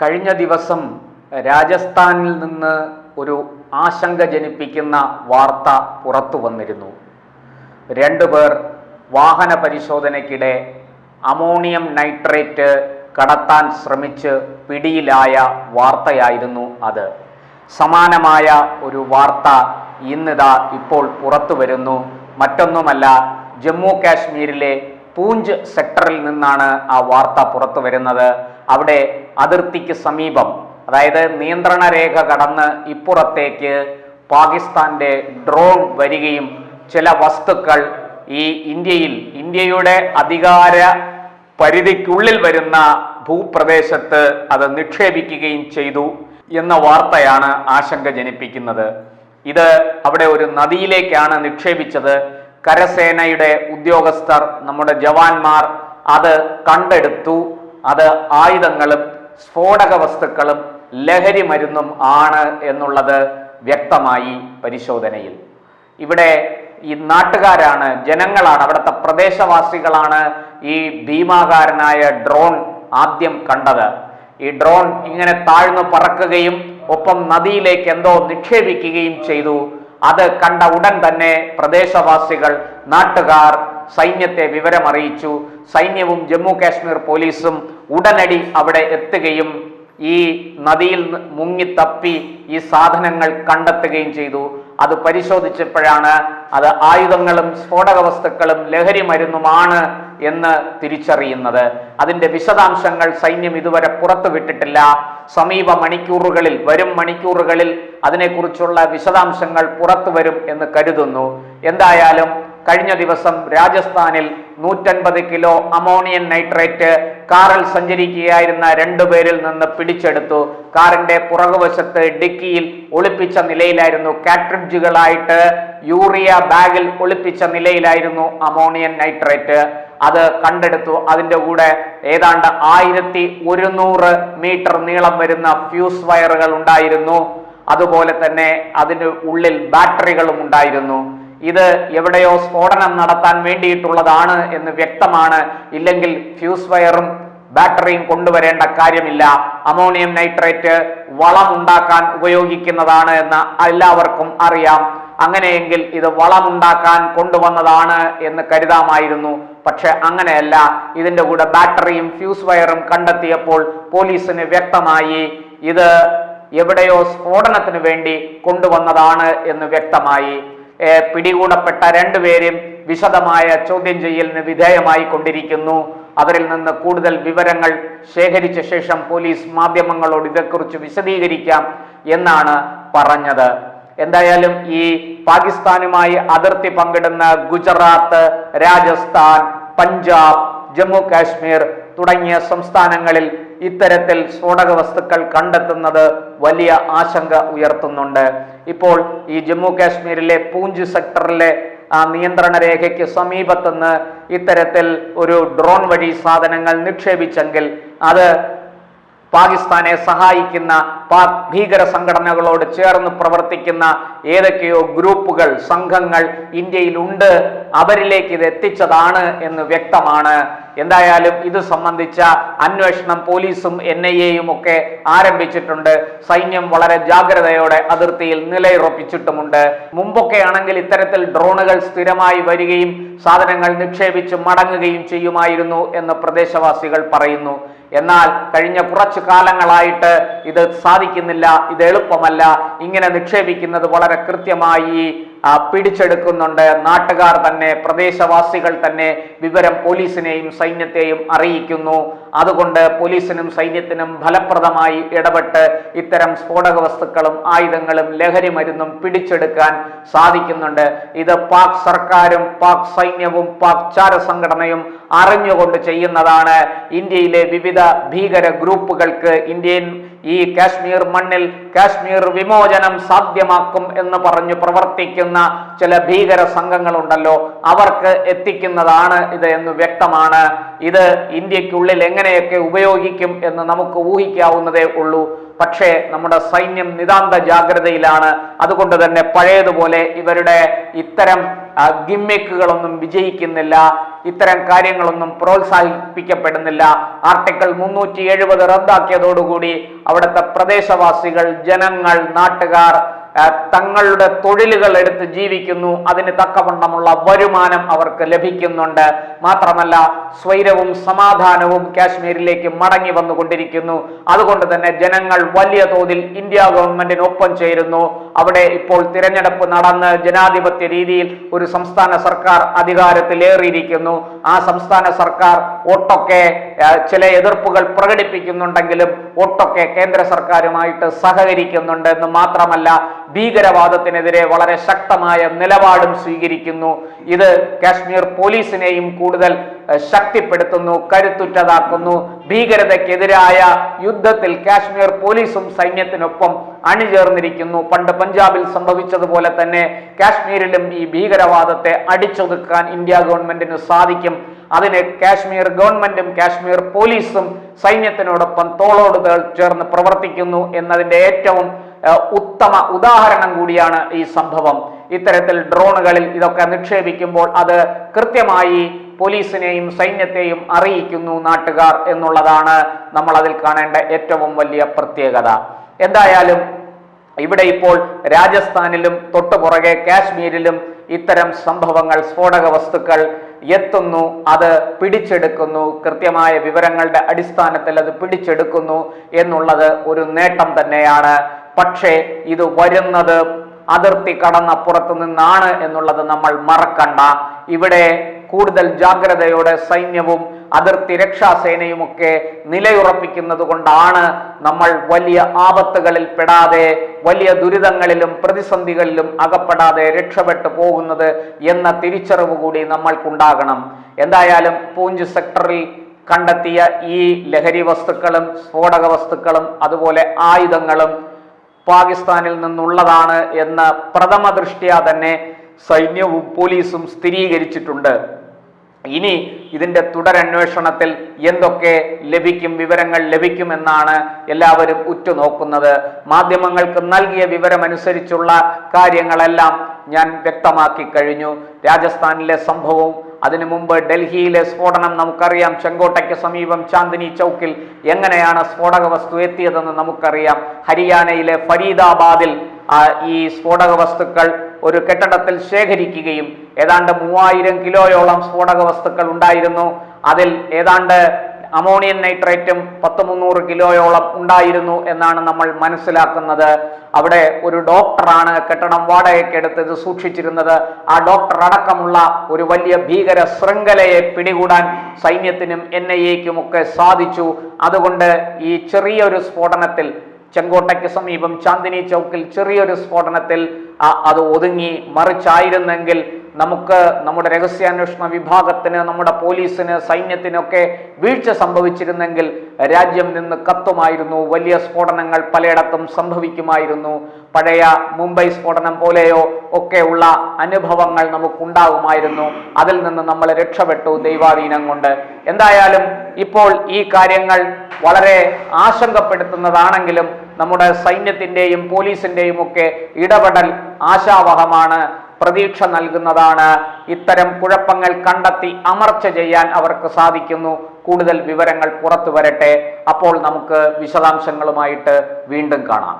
കഴിഞ്ഞ ദിവസം രാജസ്ഥാനിൽ നിന്ന് ഒരു ആശങ്ക ജനിപ്പിക്കുന്ന വാർത്ത പുറത്തു വന്നിരുന്നു. രണ്ടുപേർ വാഹന പരിശോധനയ്ക്കിടെ അമോണിയം നൈട്രേറ്റ് കടത്താൻ ശ്രമിച്ച് പിടിയിലായ വാർത്തയായിരുന്നു അത്. സമാനമായ ഒരു വാർത്ത ഇന്നിതാ ഇപ്പോൾ പുറത്തു വരുന്നു. മറ്റൊന്നുമല്ല ജമ്മു കാശ്മീരിലെ പൂഞ്ച് സെക്ടറിൽ നിന്നാണ് ആ വാർത്ത പുറത്തു വരുന്നത്. അവിടെ അതിർത്തിക്ക് സമീപം അതായത് നിയന്ത്രണ രേഖ കടന്ന് ഇപ്പുറത്തേക്ക് പാകിസ്ഥാന്റെ ഡ്രോൺ വരികയും ചില വസ്തുക്കൾ ഈ ഇന്ത്യയിൽ ഇന്ത്യയുടെ അധികാര പരിധിക്കുള്ളിൽ വരുന്ന ഭൂപ്രദേശത്ത് അത് നിക്ഷേപിക്കുകയും ചെയ്തു എന്ന വാർത്തയാണ് ആശങ്ക ജനിപ്പിക്കുന്നത്. ഇത് അവിടെ ഒരു നദിയിലേക്കാണ് നിക്ഷേപിച്ചത്. കരസേനയുടെ ഉദ്യോഗസ്ഥർ നമ്മുടെ ജവാന്മാർ അത് കണ്ടെടുത്തു. അത് ആയുധങ്ങളും സ്ഫോടക വസ്തുക്കളും ലഹരി മരുന്നും ആണ് എന്നുള്ളത് വ്യക്തമായി പരിശോധനയിൽ. ഇവിടെ ഈ നാട്ടുകാരാണ് ജനങ്ങളാണ് അവിടുത്തെ പ്രദേശവാസികളാണ് ഈ ഭീമാകാരനായ ഡ്രോൺ ആദ്യം കണ്ടത്. ഈ ഡ്രോൺ ഇങ്ങനെ താഴ്ന്നു പറക്കുകയും ഒപ്പം നദിയിലേക്ക് എന്തോ നിക്ഷേപിക്കുകയും ചെയ്തു. അത് കണ്ട ഉടൻ തന്നെ പ്രദേശവാസികൾ നാട്ടുകാർ സൈന്യത്തെ വിവരമറിയിച്ചു. സൈന്യവും ജമ്മു കാശ്മീർ പോലീസും ഉടനടി അവിടെ എത്തുകയും ഈ നദിയിൽ മുങ്ങി മുങ്ങിത്തപ്പി ഈ സാധനങ്ങൾ കണ്ടെത്തുകയും ചെയ്തു. അത് പരിശോധിച്ചപ്പോഴാണ് അത് ആയുധങ്ങളും സ്ഫോടക വസ്തുക്കളും ലഹരി മരുന്നുമാണ് എന്ന് തിരിച്ചറിയുന്നത്. അതിന്റെ വിശദാംശങ്ങൾ സൈന്യം ഇതുവരെ പുറത്തുവിട്ടിട്ടില്ല സമീപ മണിക്കൂറുകളിൽ വരും മണിക്കൂറുകളിൽ അതിനെക്കുറിച്ചുള്ള വിശദാംശങ്ങൾ പുറത്തു വരും എന്ന് കരുതുന്നു. എന്തായാലും കഴിഞ്ഞ ദിവസം രാജസ്ഥാനിൽ നൂറ്റൻപത് കിലോ അമോണിയൻ നൈട്രേറ്റ് കാറിൽ സഞ്ചരിക്കുകയായിരുന്ന രണ്ടുപേരിൽ നിന്ന് പിടിച്ചെടുത്തു. കാറിന്റെ പുറകുവശത്ത് ഡിക്കിയിൽ ഒളിപ്പിച്ച നിലയിലായിരുന്നു കാട്രിഡ്ജുകളായിട്ട് യൂറിയ ബാഗിൽ ഒളിപ്പിച്ച നിലയിലായിരുന്നു അമോണിയൻ നൈട്രേറ്റ്. അത് കണ്ടെടുത്തു. അതിന്റെ കൂടെ ഏതാണ്ട് ആയിരത്തി ഒരുന്നൂറ് മീറ്റർ നീളം വരുന്ന ഫ്യൂസ് വയറുകൾ ഉണ്ടായിരുന്നു. അതുപോലെ തന്നെ അതിന് ഉള്ളിൽ ബാറ്ററികളും ഉണ്ടായിരുന്നു. ഇത് എവിടെയോ സ്ഫോടനം നടത്താൻ വേണ്ടിയിട്ടുള്ളതാണ് എന്ന് വ്യക്തമാണ്. ഇല്ലെങ്കിൽ ഫ്യൂസ് വയറും ബാറ്ററിയും കൊണ്ടുവരേണ്ട കാര്യമില്ല. അമോണിയം നൈട്രേറ്റ് വളം ഉണ്ടാക്കാൻ ഉപയോഗിക്കുന്നതാണ് എന്ന് എല്ലാവർക്കും അറിയാം. അങ്ങനെയെങ്കിൽ ഇത് വളമുണ്ടാക്കാൻ കൊണ്ടുവന്നതാണ് എന്ന് കരുതാമായിരുന്നു. പക്ഷെ അങ്ങനെയല്ല. ഇതിന്റെ കൂടെ ബാറ്ററിയും ഫ്യൂസ് വയറും കണ്ടെത്തിയപ്പോൾ പോലീസിന് വ്യക്തമായി ഇത് എവിടെയോ സ്ഫോടനത്തിന് വേണ്ടി കൊണ്ടുവന്നതാണ് എന്ന് വ്യക്തമായി. പിടികൂടപ്പെട്ട രണ്ടുപേരും വിശദമായ ചോദ്യം ചെയ്യലിന് വിധേയമായി കൊണ്ടിരിക്കുന്നു. അവരിൽ നിന്ന് കൂടുതൽ വിവരങ്ങൾ ശേഖരിച്ച ശേഷം പോലീസ് മാധ്യമങ്ങളോട് ഇതേക്കുറിച്ച് വിശദീകരിക്കാം എന്നാണ് പറഞ്ഞത്. എന്തായാലും ഈ പാകിസ്ഥാനുമായി അതിർത്തി പങ്കിടുന്ന ഗുജറാത്ത് രാജസ്ഥാൻ പഞ്ചാബ് ജമ്മു കാശ്മീർ തുടങ്ങിയ സംസ്ഥാനങ്ങളിൽ ഇത്തരത്തിൽ സ്ഫോടക വസ്തുക്കൾ കണ്ടെത്തുന്നത് വലിയ ആശങ്ക ഉയർത്തുന്നുണ്ട്. ഇപ്പോൾ ഈ ജമ്മു കാശ്മീരിലെ പൂഞ്ച് സെക്ടറിലെ ആ നിയന്ത്രണ രേഖയ്ക്ക് സമീപത്തുനിന്ന് ഇത്തരത്തിൽ ഒരു ഡ്രോൺ വഴി സാധനങ്ങൾ നിക്ഷേപിച്ചെങ്കിൽ അത് പാകിസ്ഥാനെ സഹായിക്കുന്ന പാക് ഭീകര സംഘടനകളോട് ചേർന്ന് പ്രവർത്തിക്കുന്ന ഏതൊക്കെയോ ഗ്രൂപ്പുകൾ സംഘങ്ങൾ ഇന്ത്യയിലുണ്ട്. അവരിലേക്ക് ഇത് എത്തിച്ചതാണ് എന്ന് വ്യക്തമാണ്. എന്തായാലും ഇത് സംബന്ധിച്ച അന്വേഷണം പോലീസും എൻ ഐ എയും ഒക്കെ ആരംഭിച്ചിട്ടുണ്ട്. സൈന്യം വളരെ ജാഗ്രതയോടെ അതിർത്തിയിൽ നിലയുറപ്പിച്ചിട്ടുമുണ്ട്. മുമ്പൊക്കെ ആണെങ്കിൽ ഇത്തരത്തിൽ ഡ്രോണുകൾ സ്ഥിരമായി വരികയും സാധനങ്ങൾ നിക്ഷേപിച്ച് മടങ്ങുകയും ചെയ്യുമായിരുന്നു എന്ന് പ്രദേശവാസികൾ പറയുന്നു. എന്നാൽ കഴിഞ്ഞ കുറച്ചു കാലങ്ങളായിട്ട് ഇത് സാധിക്കുന്നില്ല ഇത് എളുപ്പമല്ല. ഇങ്ങനെ നിക്ഷേപിക്കുന്നത് വളരെ കൃത്യമായി പിടിച്ചെടുക്കുന്നുണ്ട്. നാട്ടുകാർ തന്നെ പ്രദേശവാസികൾ തന്നെ വിവരം പോലീസിനെയും സൈന്യത്തെയും അറിയിക്കുന്നു. അതുകൊണ്ട് പോലീസിനും സൈന്യത്തിനും ഫലപ്രദമായി ഇടപെട്ട് ഇത്തരം സ്ഫോടക വസ്തുക്കളും ആയുധങ്ങളും ലഹരി മരുന്നും പിടിച്ചെടുക്കാൻ സാധിക്കുന്നുണ്ട്. ഇത് പാക് സർക്കാരും പാക് സൈന്യവും പാക് ചാര സംഘടനയും അറിഞ്ഞുകൊണ്ട് ചെയ്യുന്നതാണ്. ഇന്ത്യയിലെ വിവിധ ഭീകര ഗ്രൂപ്പുകൾക്ക് ഇന്ത്യൻ ഈ കാശ്മീർ മണ്ണിൽ കാശ്മീർ വിമോചനം സാധ്യമാക്കും എന്ന് പറഞ്ഞ് പ്രവർത്തിക്കുന്ന ചില ഭീകര സംഘങ്ങളുണ്ടല്ലോ. അവർക്ക് എത്തിക്കുന്നതാണ് ഇത് എന്ന് വ്യക്തമാണ്. ഇത് ഇന്ത്യക്കുള്ളിൽ എങ്ങനെയൊക്കെ ഉപയോഗിക്കും എന്ന് നമുക്ക് ഊഹിക്കാവുന്നതേ ഉള്ളൂ. പക്ഷേ നമ്മുടെ സൈന്യം നിതാന്ത ജാഗ്രതയിലാണ്. അതുകൊണ്ട് തന്നെ പഴയതുപോലെ ഇവരുടെ ഇത്തരം ഗിമ്മിക്കുകളൊന്നും വിജയിക്കുന്നില്ല. ഇത്തരം കാര്യങ്ങളൊന്നും പ്രോത്സാഹിപ്പിക്കപ്പെടുന്നില്ല. ആർട്ടിക്കിൾ മുന്നൂറ്റി എഴുപത് റദ്ദാക്കിയതോടുകൂടി അവിടുത്തെ പ്രദേശവാസികൾ ജനങ്ങൾ നാട്ടുകാർ തങ്ങളുടെ തൊഴിലുകൾ എടുത്ത് ജീവിക്കുന്നു. അതിന് തക്കവണ്ണമുള്ള വരുമാനം അവർക്ക് ലഭിക്കുന്നുണ്ട്. മാത്രമല്ല സ്വൈരവും സമാധാനവും കാശ്മീരിലേക്ക് മടങ്ങി വന്നുകൊണ്ടിരിക്കുന്നു. അതുകൊണ്ട് തന്നെ ജനങ്ങൾ വലിയ തോതിൽ ഇന്ത്യ ഗവൺമെന്റിനൊപ്പം ചേരുന്നു. അവിടെ ഇപ്പോൾ തിരഞ്ഞെടുപ്പ് നടന്ന് ജനാധിപത്യ രീതിയിൽ ഒരു സംസ്ഥാന സർക്കാർ അധികാരത്തിലേറിയിരിക്കുന്നു. ആ സംസ്ഥാന സർക്കാർ ഒട്ടൊക്കെ ചില എതിർപ്പുകൾ പ്രകടിപ്പിക്കുന്നുണ്ടെങ്കിലും ഒട്ടൊക്കെ കേന്ദ്ര സർക്കാരുമായിട്ട് സഹകരിക്കുന്നുണ്ട് എന്ന് മാത്രമല്ല ഭീകരവാദത്തിനെതിരെ വളരെ ശക്തമായ നിലപാടും സ്വീകരിക്കുന്നു. ഇത് കാശ്മീർ പോലീസിനെയും കൂടുതൽ ശക്തിപ്പെടുത്തുന്നു കരുത്തുറ്റതാക്കുന്നു. ഭീകരതയ്ക്കെതിരായ യുദ്ധത്തിൽ കാശ്മീർ പോലീസും സൈന്യത്തിനൊപ്പം അണിചേർന്നിരിക്കുന്നു. പണ്ട് പഞ്ചാബിൽ സംഭവിച്ചതുപോലെ തന്നെ കാശ്മീരിലും ഈ ഭീകരവാദത്തെ അടിച്ചൊതുക്കാൻ ഇന്ത്യ ഗവൺമെന്റിന് സാധിക്കും. അതിന് കാശ്മീർ ഗവൺമെന്റും കാശ്മീർ പോലീസും സൈന്യത്തിനോടൊപ്പം തോളോട് ചേർന്ന് പ്രവർത്തിക്കുന്നു എന്നതിന്റെ ഏറ്റവും ഉത്തമ ഉദാഹരണം കൂടിയാണ് ഈ സംഭവം. ഇത്തരത്തിൽ ഡ്രോണുകളിൽ ഇതൊക്കെ നിക്ഷേപിക്കുമ്പോൾ അത് കൃത്യമായി പോലീസിനെയും സൈന്യത്തെയും അറിയിക്കുന്നു നാട്ടുകാർ എന്നുള്ളതാണ് നമ്മൾ അതിൽ കാണേണ്ട ഏറ്റവും വലിയ പ്രത്യേകത. എന്തായാലും ഇവിടെ ഇപ്പോൾ രാജസ്ഥാനിലും തൊട്ടുപുറകെ കാശ്മീരിലും ഇത്തരം സംഭവങ്ങൾ സ്ഫോടക വസ്തുക്കൾ എത്തുന്നു അത് പിടിച്ചെടുക്കുന്നു കൃത്യമായ വിവരങ്ങളുടെ അടിസ്ഥാനത്തിൽ അത് പിടിച്ചെടുക്കുന്നു എന്നുള്ളത് ഒരു നേട്ടം തന്നെയാണ്. പക്ഷേ ഇത് വരുന്നത് അതിർത്തി കടന്നപ്പുറത്ത് നിന്നാണ് എന്നുള്ളത് നമ്മൾ മറക്കണ്ട. ഇവിടെ കൂടുതൽ ജാഗ്രതയോടെ സൈന്യവും അതിർത്തി രക്ഷാസേനയുമൊക്കെ നിലയുറപ്പിക്കുന്നത് കൊണ്ടാണ് നമ്മൾ വലിയ ആപത്തുകളിൽ പെടാതെ വലിയ ദുരിതങ്ങളിലും പ്രതിസന്ധികളിലും അകപ്പെടാതെ രക്ഷപ്പെട്ടു പോകുന്നത് എന്ന തിരിച്ചറിവ് കൂടി നമ്മൾക്കുണ്ടാകണം. എന്തായാലും പൂഞ്ച് സെക്ടറിൽ കണ്ടെത്തിയ ഈ ലഹരി വസ്തുക്കളും സ്ഫോടക വസ്തുക്കളും അതുപോലെ ആയുധങ്ങളും പാകിസ്ഥാനിൽ നിന്നുള്ളതാണ് എന്ന് പ്രഥമ ദൃഷ്ട്യാ തന്നെ സൈന്യവും പോലീസും സ്ഥിരീകരിച്ചിട്ടുണ്ട്. ഇനി ഇതിന്റെ തുടരന്വേഷണത്തിൽ എന്തൊക്കെ ലഭിക്കും വിവരങ്ങൾ ലഭിക്കുമെന്നാണ് എല്ലാവരും ഉറ്റുനോക്കുന്നത്. മാധ്യമങ്ങൾക്ക് നൽകിയ വിവരമനുസരിച്ചുള്ള കാര്യങ്ങളെല്ലാം ഞാൻ വ്യക്തമാക്കി കഴിഞ്ഞു. രാജസ്ഥാനിലെ സംഭവവും അതിനു മുമ്പ് ഡൽഹിയിലെ സ്ഫോടനം നമുക്കറിയാം. ചെങ്കോട്ടയ്ക്ക് സമീപം ചാന്ദിനി ചൗക്കിൽ എങ്ങനെയാണ് സ്ഫോടക വസ്തു എത്തിയതെന്ന് നമുക്കറിയാം. ഹരിയാനയിലെ ഫരീദാബാദിൽ ഈ സ്ഫോടക വസ്തുക്കൾ ഒരു കെട്ടിടത്തിൽ ശേഖരിക്കുകയും ഏതാണ്ട് മൂവായിരം കിലോയോളം സ്ഫോടക വസ്തുക്കൾ ഉണ്ടായിരുന്നു. അതിൽ ഏതാണ്ട് അമോണിയം നൈട്രേറ്റും പത്ത് മുന്നൂറ് കിലോയോളം ഉണ്ടായിരുന്നു എന്നാണ് നമ്മൾ മനസ്സിലാക്കുന്നത്. അവിടെ ഒരു ഡോക്ടറാണ് കെട്ടിടം വാടകയ്ക്കെടുത്ത് ഇത് സൂക്ഷിച്ചിരുന്നത്. ആ ഡോക്ടർ അടക്കമുള്ള ഒരു വലിയ ഭീകര ശൃംഖലയെ പിടികൂടാൻ സൈന്യത്തിനും എൻ ഐ എക്കും ഒക്കെ സാധിച്ചു. അതുകൊണ്ട് ഈ ചെറിയൊരു സ്ഫോടനത്തിൽ ചെങ്കോട്ടയ്ക്ക് സമീപം ചാന്ദിനി ചൗക്കിൽ ചെറിയൊരു സ്ഫോടനത്തിൽ അത് ഒതുങ്ങി മറിച്ചായിരുന്നെങ്കിൽ നമുക്ക് നമ്മുടെ രഹസ്യാന്വേഷണ വിഭാഗത്തിന് നമ്മുടെ പോലീസിന് സൈന്യത്തിനൊക്കെ വീഴ്ച സംഭവിച്ചിരുന്നെങ്കിൽ രാജ്യം നിന്ന് കത്തുമായിരുന്നു. വലിയ സ്ഫോടനങ്ങൾ പലയിടത്തും സംഭവിക്കുമായിരുന്നു. പഴയ മുംബൈ സ്ഫോടനം പോലെയോ ഒക്കെയുള്ള അനുഭവങ്ങൾ നമുക്കുണ്ടാകുമായിരുന്നു. അതിൽ നിന്ന് നമ്മൾ രക്ഷപ്പെട്ടു ദൈവാധീനം കൊണ്ട്. എന്തായാലും ഇപ്പോൾ ഈ കാര്യങ്ങൾ വളരെ ആശങ്കപ്പെടുത്തുന്നതാണെങ്കിലും നമ്മുടെ സൈന്യത്തിന്റെയും പോലീസിന്റെയും ഒക്കെ ഇടപെടൽ ആശാവഹമാണ് പ്രതീക്ഷ നൽകുന്നതാണ്. ഇത്തരം കുഴപ്പങ്ങൾ കണ്ടെത്തി അമർച്ച ചെയ്യാൻ അവർക്ക് സാധിക്കുന്നു. കൂടുതൽ വിവരങ്ങൾ പുറത്തു വരട്ടെ അപ്പോൾ നമുക്ക് വിശദാംശങ്ങളുമായിട്ട് വീണ്ടും കാണാം.